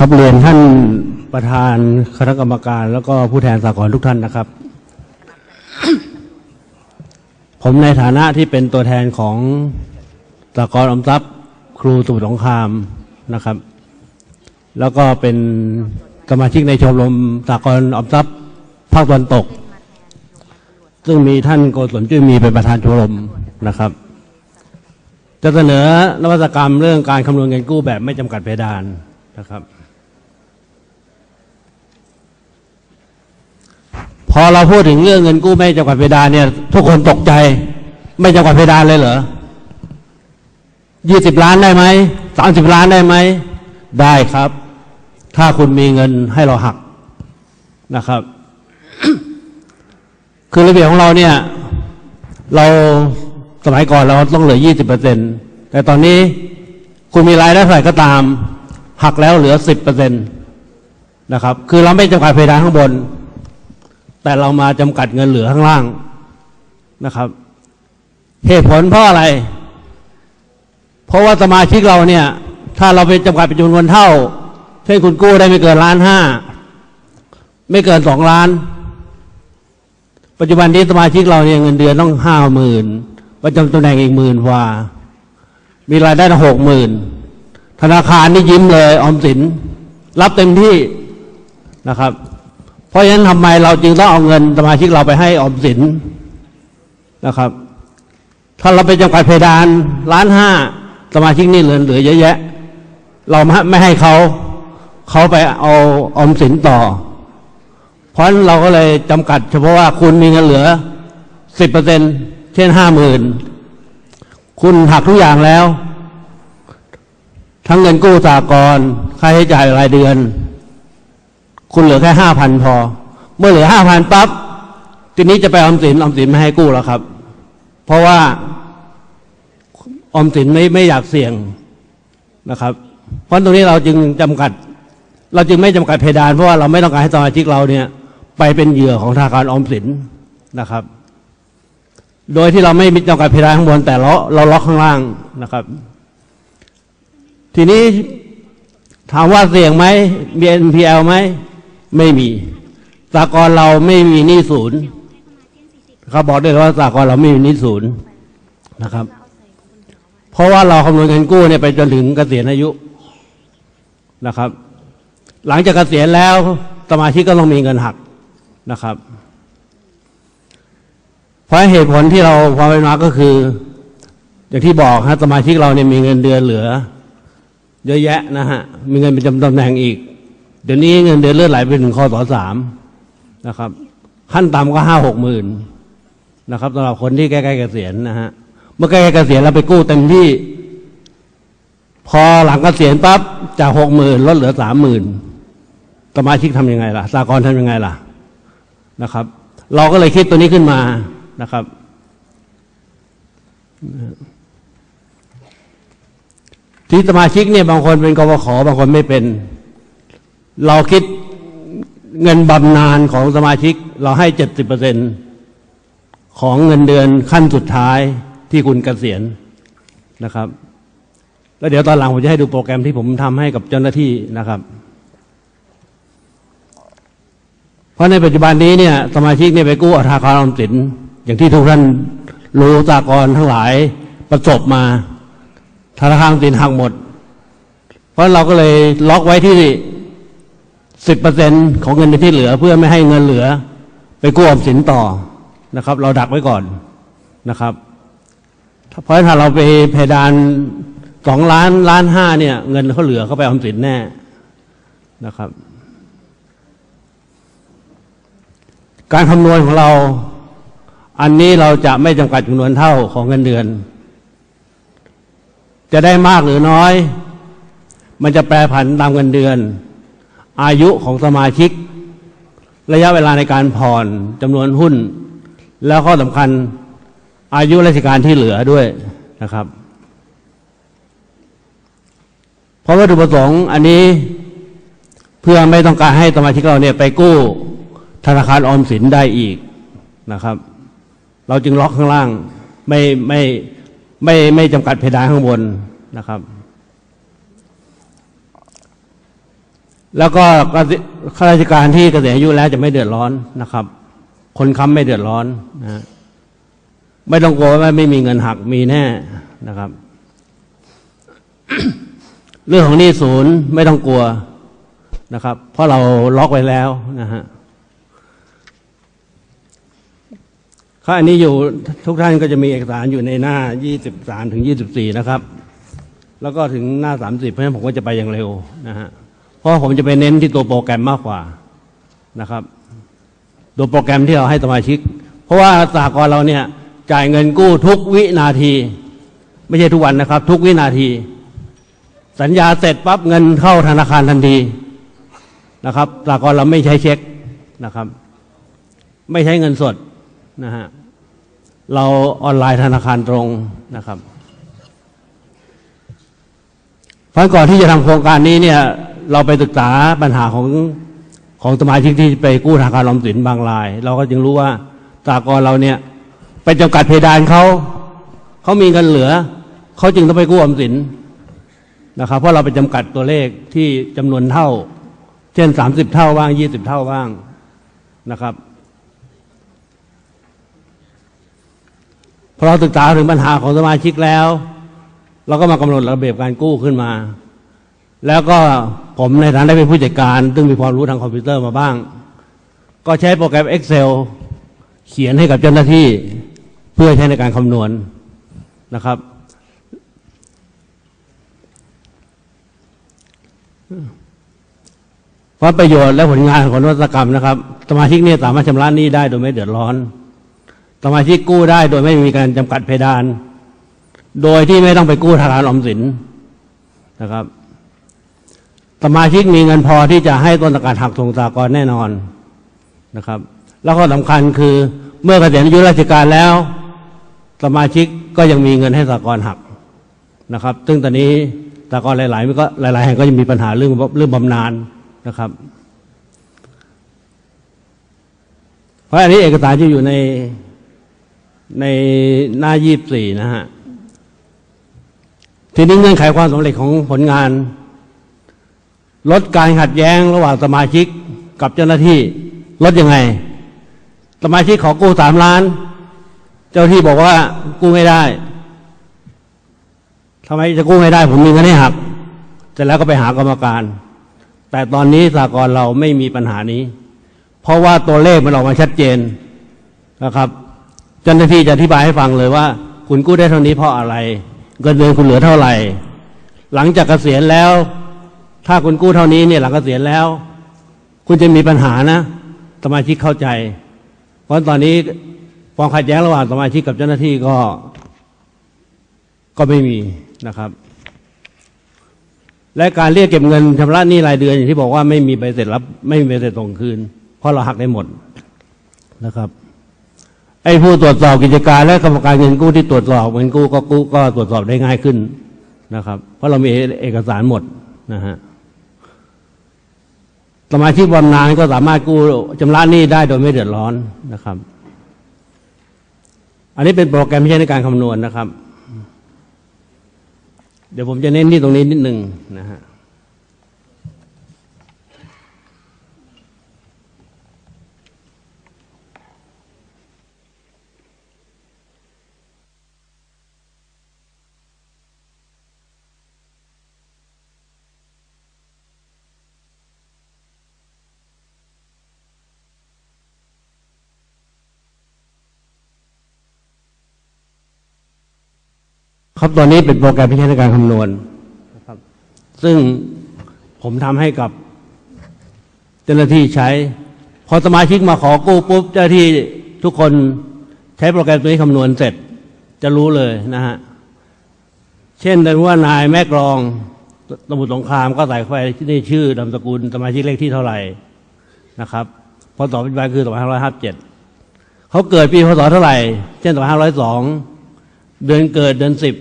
ครับเรียนท่านประธานคณะกรรมการ แล้วก็ผู้แทนสากลทุกท่านนะครับ ผมในฐานะที่เป็นตัวแทนของสากลอมทรัพย์ ครูสมุทรสงครามนะครับ แล้วก็เป็นสมาชิกในชมรมสากลออมทรัพย์ภาคตะวันตก ซึ่งมีท่านโกศลจุ้ยมีเป็นประธานชมรมนะครับ จะเสนอนวัตกรรมเรื่องการคำนวณเงินกู้แบบไม่จำกัดเพดานนะครับ อเราพูดถึงเรื่องเงินกู้ไม่จำกัดเพดานเนี่ย ทุกคนตกใจ ไม่จำกัดเพดานเลยเหรอยี่สิบล้านได้ไหมสามสิบล้านได้ไหมได้ครับ ถ้าคุณมีเงินให้เราหักนะครับ คือระเบียบของเราเนี่ย เราสมัยก่อนเราต้องเหลือยี่สิบเปอร์เซ็นแต่ตอนนี้คุณมีรายได้เท่าไหร่ก็ตาม หักแล้วเหลือ10%นะครับ คือเราไม่จำกัดเพดานข้างบน แต่เรามาจำกัดเงินเหลือข้างล่างนะครับ เหตุผลเพราะอะไร เพราะว่าสมาชิกเราเนี่ย ถ้าเราไปจำกัดเป็นจำนวนเท่า เช่นคุณกู้ได้ไม่เกินล้านห้าไม่เกินสองล้าน ปัจจุบันนี้สมาชิกเราเนี่ยเงินเดือนต้องห้าหมื่นประจำตำแหน่งอีกหมื่นกว่า มีรายได้หกหมื่นธนาคารนี่ยิ้มเลย ออมสิน รับเต็มที่นะครับ เพราะฉะนั้นทำไมเราจึงต้องเอาเงินสมาชิกเราไปให้ออมสินนะครับ ถ้าเราไปจำกัดเพดานล้านห้าสมาชิกนี่เหลือเหลือเยอะแยะ เราไม่ให้เขาเขาไปเอาออมสินต่อ เพราะฉะนั้นเราก็เลยจำกัด เฉพาะว่าคุณมีเงินเหลือสิบเปอร์เซ็นเช่นห้าหมื่นคุณหักทุกอย่างแล้ว ทั้งเงินกู้สากลค่าใช้จ่ายรายเดือน คุณเหลือแค่ห้าพันพอ เมื่อเหลือห้าพันปั๊บทีนี้จะไปออมสินออมสินไม่ให้กู้แล้วครับ เพราะว่าออมสินไม่ไม่อยากเสี่ยงนะครับ เพราะตรงนี้เราจึงจำกัด เราจึงไม่จำกัดเพดานเพราะว่าเราไม่ต้องการให้สมาชิกเราเนี่ย ไปเป็นเหยื่อของธนาคารออมสินนะครับ โดยที่เราไม่มีจำกัดเพดานข้างบนแต่เราเราล็อกข้างล่างนะครับ ทีนี้ถามว่าเสี่ยงไหมมี NPL ไหม ไม่มีสากลเราไม่มีหนี้ศูนย์เขาบอกได้เลยว่าสากลเราไม่มีหนี้ศูนย์นะครับ เพราะว่าเราคำนวณเงินกู้เนี่ยไปจนถึงเกษียณอายุนะครับ หลังจากเกษียณแล้วสมาชิกก็ต้องมีเงินหักนะครับ เพราะเหตุผลที่เราพอไปมาก็คือ อย่างที่บอกฮะสมาชิกเราเนี่ยมีเงินเดือนเหลือ เยอะแยะนะฮะมีเงินเป็นจำตำแหน่งอีก เดี๋ยวนี้เงินเดือนเลือดไหลไปถึงคอสอสามนะครับ ขั้นต่ำก็ห้าหกหมื่นนะครับสำหรับคนที่ใกล้ๆเกษียณนะฮะเมื่อใกล้ๆเกษียณเราไปกู้เต็มที่ พอหลังเกษียณปั๊บจากหกหมื่นลดเหลือสามหมื่นสมาชิกทำยังไงล่ะสากลทำยังไงล่ะนะครับ เราก็เลยคิดตัวนี้ขึ้นมานะครับ ที่สมาชิกเนี่ยบางคนเป็นกบขบางคนไม่เป็น เราคิดเงินบำนาญของสมาชิกเราให้เจ็ดสิบเปอร์เซ็นของเงินเดือนขั้นสุดท้ายที่คุณเกษียณนะครับ แล้วเดี๋ยวตอนหลังผมจะให้ดูโปรแกรมที่ผมทำให้กับเจ้าหน้าที่นะครับ เพราะในปัจจุบันนี้เนี่ย สมาชิกเนี่ยไปกู้ธาคารออมสิน อย่างที่ทุกท่านรู้สากลทั้งหลายประสบมาธนาคารออมสินหักหมด เพราะเราก็เลยล็อกไว้ที่ สิบเปอร์เซ็นของเงินที่เหลือเพื่อไม่ให้เงินเหลือ ไปกู้ออมสินต่อนะครับ เราดักไว้ก่อนนะครับเพราะถ้าเราไปเพดานสองล้านล้านห้าเนี่ย เงินเขาเหลือเขาไปออมสินแน่นะครับ การคำนวณของเรา อันนี้เราจะไม่จำกัดจำนวนเท่าของเงินเดือน จะได้มากหรือน้อย มันจะแปรผันตามเงินเดือน อายุของสมาชิก ระยะเวลาในการผ่อนจำนวนหุ้น แล้วข้อสำคัญอายุราชการที่เหลือด้วยนะครับ เพราะวัตถุประสงค์อันนี้เพื่อไม่ต้องการให้สมาชิกเราเนี่ยไปกู้ธนาคารออมสินได้อีกนะครับ เราจึงล็อกข้างล่าง ไม่ไม่ไม่ไม่จำกัดเพดานข้างบนนะครับ แล้วก็ข้าราชการที่เกษียณอายุแล้วจะไม่เดือดร้อนนะครับ คนค้ำไม่เดือดร้อนนะฮะไม่ต้องกลัวว่าไม่มีเงินหักมีแน่นะครับ เรื่องของหนี้ศูนย์ไม่ต้องกลัวนะครับ เพราะเราล็อกไว้แล้วนะฮะข้ออันนี้อยู่ทุกท่านก็จะมีเอกสารอยู่ในหน้า 23 ถึง 24 นะครับ แล้วก็ถึงหน้า 30 เพราะฉะนั้นผมก็จะไปอย่างเร็วนะฮะ เพราะผมจะไปเน้นที่ตัวโปรแกรมมากกว่านะครับ ตัวโปรแกรมที่เราให้สมาชิก เพราะว่าสากลเราเนี่ยจ่ายเงินกู้ทุกวินาที ไม่ใช่ทุกวันนะครับ ทุกวินาที สัญญาเสร็จปั๊บเงินเข้าธนาคารทันทีนะครับสากลเราไม่ใช้เช็คนะครับ ไม่ใช้เงินสดนะฮะเราออนไลน์ธนาคารตรงนะครับเพราะก่อนที่จะทำโครงการนี้เนี่ย เราไปศึกษาปัญหาของของสมาชิกที่ไปกู้ธนาคารออมสินบางราย เราก็จึงรู้ว่าสากลเราเนี่ย ไปจำกัดเพดานเขาเขามีเงินเหลือเขาจึงต้องไปกู้ออมสินนะครับ เพราะเราไปจำกัดตัวเลขที่จำนวนเท่า เช่นสามสิบเท่าบ้างยี่สิบเท่าบ้างนะครับพอเราศึกษาถึงปัญหาของสมาชิกแล้ว เราก็มากำหนดระเบียบการกู้ขึ้นมา แล้วก็ ผมในฐานะเป็นผู้จัดการ ซึ่งมีความรู้ทางคอมพิวเตอร์มาบ้าง ก็ใช้โปรแกรม Excel เขียนให้กับเจ้าหน้าที่เพื่อใช้ในการคำนวณนะครับเพราะประโยชน์และผลงานของนวัตกรรมนะครับ สมาชิกนี่สามารถชำระหนี้ได้โดยไม่เดือดร้อน สมาชิกกู้ได้โดยไม่มีการจำกัดเพดาน โดยที่ไม่ต้องไปกู้ธนาคารออมสินนะครับ สมาชิกมีเงินพอที่จะให้ต้นตการหักส่งสากรแน่นอนนะครับ แล้วก็สำคัญคือเมื่อเกษียณอายุราชการแล้ว สมาชิกก็ยังมีเงินให้สากรหักนะครับ ซึ่งตอนนี้สากรหลายๆมันก็หลาย ๆ แห่งก็ยังมีปัญหาเรื่องเรื่องบำนาญนะครับ เพราะอันนี้เอกสารที่อยู่ในในหน้ายี่สี่นะฮะทีนี้เงื่อนไขความสำเร็จของผลงาน ลดการขัดแย้งระหว่างสมาชิกกับเจ้าหน้าที่ลดยังไง สมาชิกขอกู้สามล้าน เจ้าที่บอกว่ากู้ไม่ได้ทำไมจะกู้ไม่ได้ ผมมีเงินให้หักเสร็จแล้วก็ไปหากรรมการ แต่ตอนนี้สากลเราไม่มีปัญหานี้ เพราะว่าตัวเลขมันออกมาชัดเจนนะครับเจ้าหน้าที่จะอธิบายให้ฟังเลยว่า คุณกู้ได้เท่านี้เพราะอะไรเงินเดือนคุณเหลือเท่าไหร่ หลังจากเกษียณแล้ว ถ้าคุณกู้เท่านี้เนี่ยหลังเกษียณแล้ว คุณจะมีปัญหานะสมาชิกเข้าใจ เพราะตอนนี้ความขัดแย้งระหว่างสมาชิกกับเจ้าหน้าที่ก็ก็ไม่มีนะครับ และการเรียกเก็บเงินชำระหนี้รายเดือนอย่างที่บอกว่าไม่มีใบเสร็จรับ ไม่มีใบเสร็จส่งคืน เพราะเราหักได้หมดนะครับไอ้ผู้ตรวจสอบกิจการและกรรมการเงินกู้ที่ตรวจสอบเงินกู้ก็กู้ก็ตรวจสอบได้ง่ายขึ้นนะครับ เพราะเรามีเอกสารหมดนะฮะ สมาชิกบำนาญก็สามารถกู้ชำระหนี้ได้โดยไม่เดือดร้อนนะครับ อันนี้เป็นโปรแกรมที่ใช้ในการคำนวณนะครับ เดี๋ยวผมจะเน้นที่ตรงนี้นิดหนึ่งนะฮะ ครับตอนนี้เป็นโปรแกรมที่ใช้ในการคำนวณนะครับ ซึ่งผมทำให้กับเจ้าหน้าที่ใช้ พอสมาชิกมาขอกู้ปุ๊บเจ้าหน้าที่ทุกคนใช้โปรแกรมตัวนี้คำนวณเสร็จจะรู้เลยนะฮะ เช่นแต่ว่านายแม่กรองสมุทรสงครามก็ใส่เข้าไปที่นี่ชื่อนามสกุลสมาชิกเลขที่เท่าไหร่นะครับพศปัจจุบันคือ 2557 เขาเกิดปีพศเท่าไหร่ เช่น 2502 เดือนเกิดเดือนสิบ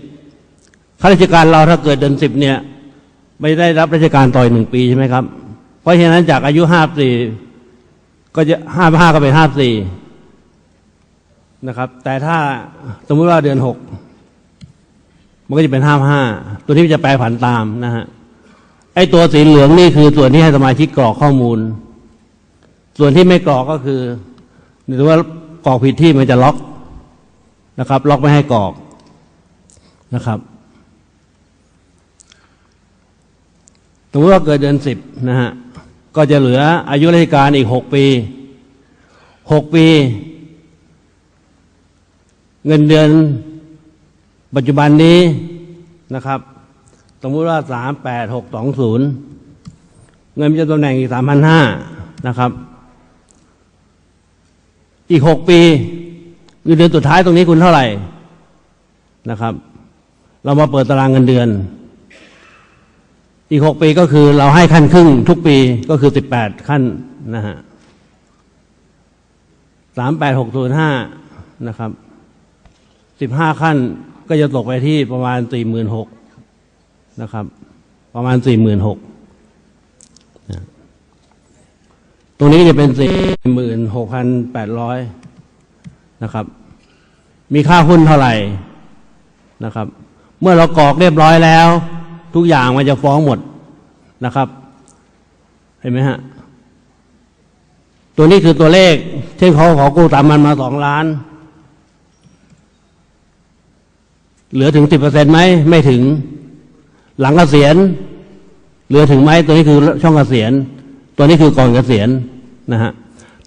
ข้าราชการเราถ้าเกิดเดือนสิบเนี่ย ไม่ได้รับราชการต่อยหนึ่งปีใช่ไหมครับ เพราะฉะนั้นจากอายุห้าสี่ก็จะห้าห้าก็เป็นห้าสี่นะครับ แต่ถ้าสมมติว่าเดือนหกมันก็จะเป็นห้าห้าตัวนี้จะแปลผันตามนะฮะไอ้ตัวสีเหลืองนี่คือส่วนที่ให้สมาชิกกรอกข้อมูล ส่วนที่ไม่กรอกก็คือ หรือว่ากรอกผิดที่มันจะล็อกนะครับ ล็อกไม่ให้กรอก นะครับสมมติว่าเกิดเดือนสิบนะฮะก็จะเหลืออายุราชการอีกหกปีหกปี เงินเดือนปัจจุบันนี้นะครับสมมุติว่าสามแปดหกสองศูนย์เงินประจำตำแหน่งอีกสามพันห้านะครับ อีกหกปีเงินเดือนสุดท้ายตรงนี้คุณเท่าไหร่นะครับ เรามาเปิดตารางเงินเดือน อีกหกปีก็คือเราให้ขั้นครึ่งทุกปีก็คือสิบแปดขั้นนะฮะสามแปดหกศูนย์ห้านะครับสิบห้าขั้นก็จะตกไปที่ประมาณสี่หมื่นหกนะครับ ประมาณสี่หมื่นหกตรงนี้จะเป็นสี่หมื่นหกพันแปดร้อยนะครับ มีค่าหุ้นเท่าไหร่นะครับ เมื่อเรากรอกเรียบร้อยแล้ว ทุกอย่างมันจะฟ้องหมดนะครับ เห็นไหมฮะ ตัวนี้คือตัวเลขเช่นเขาขอกู้ตามมันมาสองล้าน เหลือถึงสิบเปอร์เซ็นต์ไหมไม่ถึง หลังเกษียณเหลือถึงไหมตัวนี้คือช่องเกษียณตัวนี้คือก่อนเกษียณนะฮะ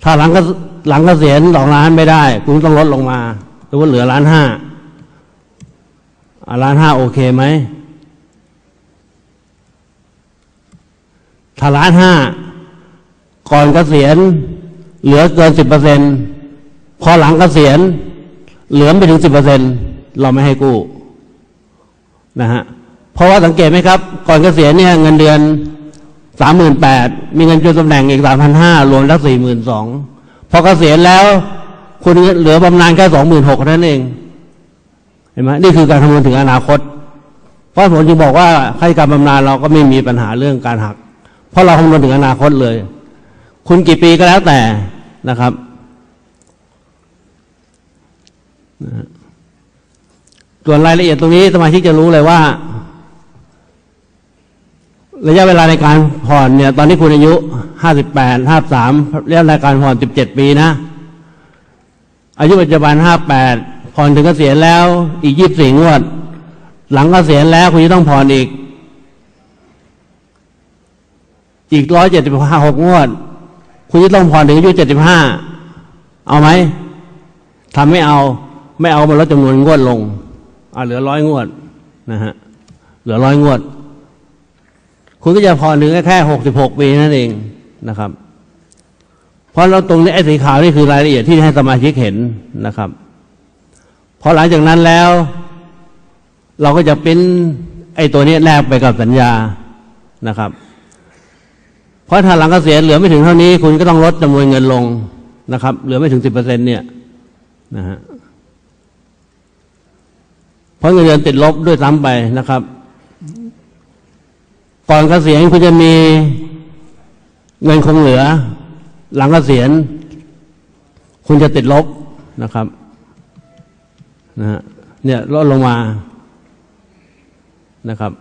ถ้าหลังกหลังเกษียณสองล้านไม่ได้ คุณต้องลดลงมาหรือว่าเหลือล้านห้า ล้านห้าโอเคไหมถ้าล้านห้าก่อนเกษียณเหลือเกินสิบเปอร์เซ็นพอหลังเกษียณเหลือไม่ถึงสิบเปอร์เซ็นเราไม่ให้กู้นะฮะเพราะว่าสังเกตไหมครับ ก่อนเกษียณเนี่ยเงินเดือนสามหมื่นแปดมีเงินจนตำแหน่งอีกสามพันห้ารวมแล้วสี่หมื่นสองพอเกษียณแล้ว คุณเหลือบำนาญแค่สองหมื่นหกเท่านั้นเอง ห็นไหมนี่คือการคำนวณถึงอนาคต เพราะผมจึงบอกว่าข้ารการบำนาญเราก็ไม่มีปัญหาเรื่องการหัก เพราะเราคำนวณถึงอนาคตเลย คุณกี่ปีก็แล้วแต่นะครับส่วนรายละเอียดตรงนี้สมาชิกจะรู้เลยว่า ระยะเวลาในการผ่อนเนี่ย ตอนนี้คุณอายุห้าสิบแปดห้าสามระยะเวลาการผ่อนสิบเจ็ดปีนะ อายุปัจจุบันห้าแปด ผ่อนถึงเกษียณแล้ว อีกยี่สิบสี่งวด หลังเกษียณแล้วคุณจะต้องผ่อนอีก อีกร้อยเจ็ดสิบห้าหกงวด คุณจะต้องผ่อนถึงอายุเจ็ดสิบห้าเอาไหมทำไม่เอา ไม่เอามันลดจำนวนงวดลงอ่าเหลือร้อยงวดนะฮะเหลือร้อยงวด คุณก็จะผ่อนถึงแค่หกสิบหกปีนั่นเองนะครับ เพราะเราตรงนี้ไอ้สีขาวนี่คือรายละเอียดที่ให้สมาชิกเห็นนะครับ พอหลังจากนั้นแล้ว เราก็จะเป็นไอ้ตัวนี้แนบไปกับสัญญานะครับ เพราะถ้าหลังเกษียณเหลือไม่ถึงเท่านี้ คุณก็ต้องลดจำนวนเงินลงนะครับ เหลือไม่ถึงสิบเปอร์เซ็นเนี่ยนะฮะเพราะเงินเดือนติดลบด้วยซ้ำไปนะครับ ก่อนเกษียณคุณจะมีเงินคงเหลือ หลังเกษียณคุณจะติดลบนะครับ นะฮะเนี่ยลดลงมานะครับ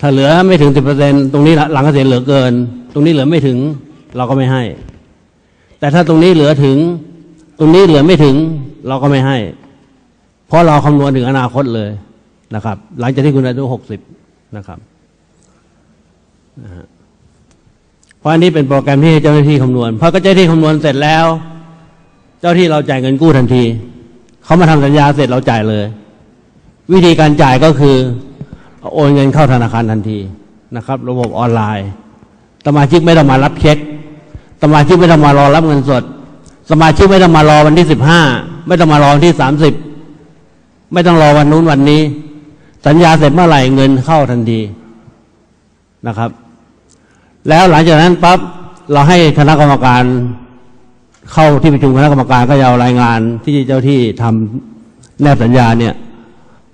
ถ้าเหลือไม่ถึงสิบเปอร์เซ็นตรงนี้หลังเกษียณเหลือเกิน ตรงนี้เหลือไม่ถึง เราก็ไม่ให้ แต่ถ้าตรงนี้เหลือถึง ตรงนี้เหลือไม่ถึง เราก็ไม่ให้ เพราะเราคำนวณถึงอนาคตเลยนะครับ หลังจากที่คุณอายุหกสิบนะครับนะฮะ เพราะอันนี้เป็นโปรแกรมที่เจ้าหน้าที่คำนวณพอก็เจ้าหน้าที่คำนวณเสร็จแล้ว เจ้าที่เราจ่ายเงินกู้ทันทีเขามาทำสัญญาเสร็จเราจ่ายเลย วิธีการจ่ายก็คือโอนเงินเข้าธนาคารทันทีนะครับ ระบบออนไลน์สมาชิกไม่ต้องมารับเช็คสมาชิกไม่ต้องมารอรับเงินสด สมาชิกไม่ต้องมารอวันที่สิบห้าไม่ต้องมารอวันที่สามสิบไม่ต้องรอวันนู้นวันนี้ สัญญาเสร็จเมื่อไหร่เงินเข้าทันทีนะครับ แล้วหลังจากนั้นปั๊บเราให้คณะกรรมการเข้าที่ประชุมคณะกรรมการก็จะเอารายงานที่เจ้าที่ทำแนบสัญญาเนี่ย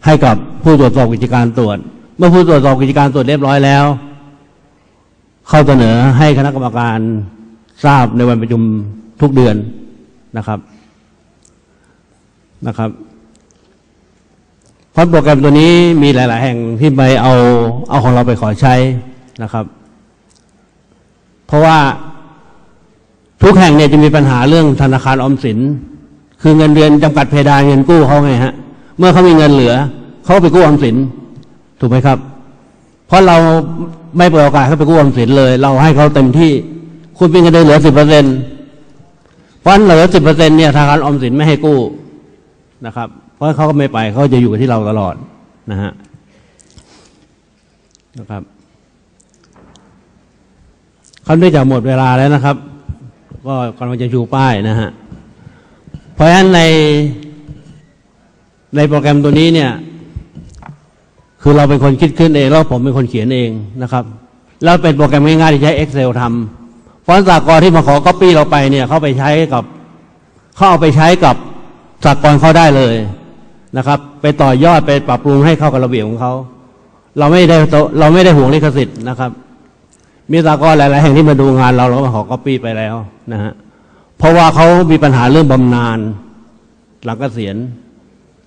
ให้กับผู้ตรวจสอบกิจการตรวจ เมื่อผู้ตรวจสอบกิจการตรวจเรียบร้อยแล้ว เข้าเสนอให้คณะกรรมการทราบในวันประชุมทุกเดือนนะครับนะครับเพราะโปรแกรมตัวนี้มีหลาย ๆ แห่งที่ไปเอาเอาของเราไปขอใช้นะครับ เพราะว่าทุกแห่งเนี่ยจะมีปัญหาเรื่องธนาคารออมสิน คือเงินเดือนจำกัดเพดานเงินกู้เขาไงฮะ เมื่อเขามีเงินเหลือเขาไปกู้ออมสิน ถูกไหมครับ เพราะเราไม่เปิดโอกาสให้ไปกู้ออมสินเลย เราให้เขาเต็มที่ คุณเป็นเงินเดือนเหลือสิบเปอร์เซ็นเพราะฉะนั้นเหลือสิบเปอร์เซ็นเนี่ยธนาคารออมสินไม่ให้กู้นะครับ เพราะเขาก็ไม่ไปเขาจะอยู่กับที่เราตลอดนะฮะนะครับ คำนี้จะหมดเวลาแล้วนะครับ ก็กำลังจะชูป้ายนะฮะเพราะฉะนั้นในในโปรแกรมตัวนี้เนี่ย คือเราเป็นคนคิดขึ้นเองแล้วผมเป็นคนเขียนเองนะครับ แล้วเป็นโปรแกรมง่ายๆที่ใช้ Excel ทำเพราะสากลที่มาขอ Copy เราไปเนี่ยเขาไปใช้กับเขาเอาไปใช้กับสากลเขาได้เลยนะครับ ไปต่อยอดไปปรับปรุงให้เข้ากับระเบียบของเขาเราไม่ได้เราไม่ได้ห่วงลิขสิทธิ์นะครับ มีสากลหลาย ๆ แห่งที่มาดูงานเราเราก็มาขอ Copy ไปแล้วนะฮะเพราะว่าเขามีปัญหาเรื่องบำนาญหลังเกษียณ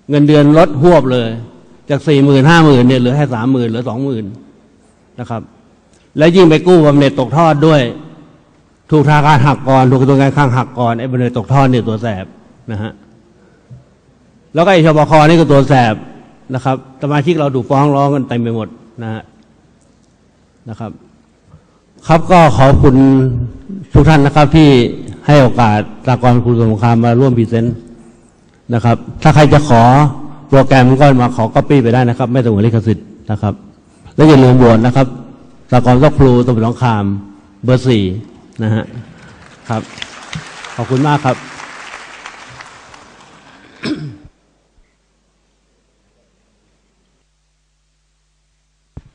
เงินเดือนลดหวบเลย จากสี่หมื่นห้าหมื่นเนี่ยเหลือแค่สามหมื่นเหลือสองหมื่นนะครับ และยิ่งไปกู้บำเหน็จตกทอดด้วย ถูกธนาคารหักก่อนถูกตัวการคลังหักก่อนไอ้บำเหน็จตกทอดเนี่ยตัวแสบนะฮะแล้วก็ไอ้ชบคนี่ก็ตัวแสบนะครับสมาชิกเราถูฟ้องร้องกันเต็มไปหมดนะฮะนะครับ ครับก็ขอบคุณทุกท่านนะครับที่ให้โอกาสตากรคุณสงครามมาร่วมพรีเซนต์นะครับ ถ้าใครจะขอโปรแกรมก็มาขอก๊อปี้ไปได้นะครับ ไม่ต้องหัวลิขสิทธิ์นะครับ และอย่าลืมบวชนะครับตากรซอกพลูตะบนหนองคามเบอร์สี่นะฮะครับ ขอบคุณมากครับ